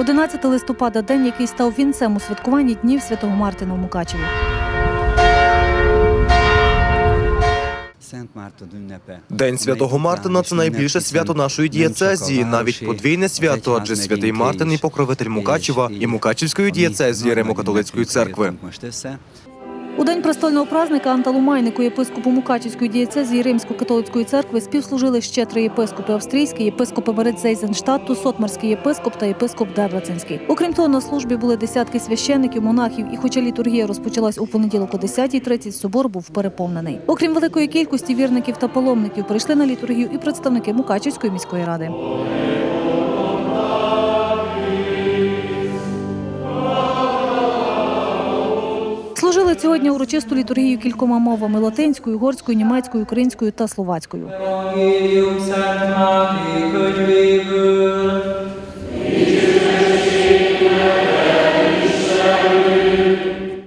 11 листопада день, який став вінцем у святкуванні днів Святого Мартина в Мукачеві. День святого Мартина це найбільше свято нашої дієцезії, навіть подвійне свято, адже святий Мартин і покровитель Мукачева і Мукачівської дієцезії Римо-католицької церкви. У день престольного празника Анталумайнику, єпископу Мукачівської дієцезії Римсько-католицької церкви співслужили ще три єпископи австрійські, єпископи Берецейзенштадту, Сотмарський єпископ та єпископ Дебреценський. Окрім того, на службі були десятки священників, монахів, і хоча літургія розпочалась у понеділок о 10.30, собор був переповнений. Окрім великої кількості вірників та паломників, прийшли на літургію і представники Мукачівської міської ради. Служили сьогодні урочисту літургію кількома мовами латинською, угорською, німецькою, українською та словацькою.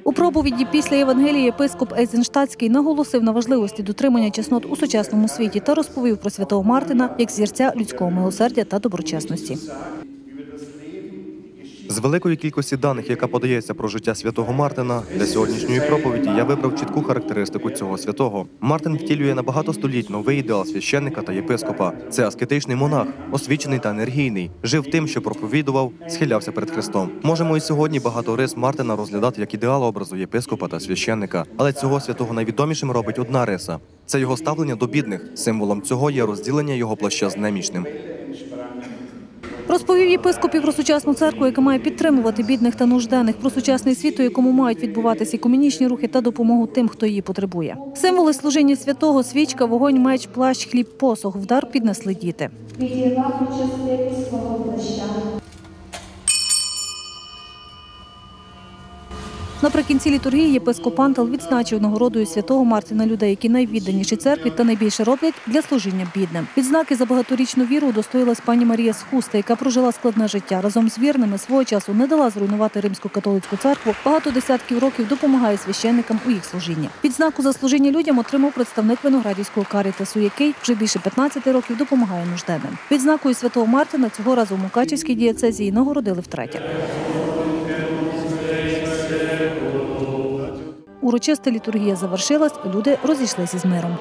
У проповіді після Євангелії єпископ Ейзенштадтський наголосив на важливості дотримання чеснот у сучасному світі та розповів про святого Мартина як зірця людського милосердя та доброчесності. З великої кількості даних, яка подається про життя святого Мартина, для сьогоднішньої проповіді я вибрав чітку характеристику цього святого. Мартин втілює на багато століть новий ідеал священника та єпископа. Це аскетичний монах, освічений та енергійний, жив тим, що проповідував, схилявся перед Христом. Можемо і сьогодні багато рис Мартина розглядати як ідеал образу єпископа та священника, але цього святого найвідомішим робить одна риса. Це його ставлення до бідних. Символом цього є розділення його плаща з немічним. Розповів єпископ про сучасну церкву, яка має підтримувати бідних та нужденних, про сучасний світ, у якому мають відбуватися екуменічні рухи та допомогу тим, хто її потребує. Символи служіння святого, свічка, вогонь, меч, плащ, хліб, посох, вдар піднесли діти. відірвав частину свого плаща. Наприкінці літургії єпископ Антал відзначив нагородою святого Мартина людей, які найвідданіші церкві та найбільше роблять для служіння бідним. Відзнаки за багаторічну віру удостоїлась пані Марія Схуста, яка прожила складне життя. Разом з вірними свого часу не дала зруйнувати римську католицьку церкву. Багато десятків років допомагає священникам у їх служінні. Відзнаку за служіння людям отримав представник виноградівського карітасу, який вже більше 15 років допомагає нужденним. Відзнакою святого Мартина цього разу в Мукачівській дієцезії нагородили втретє. Урочиста літургія завершилась, люди розійшлися з миром.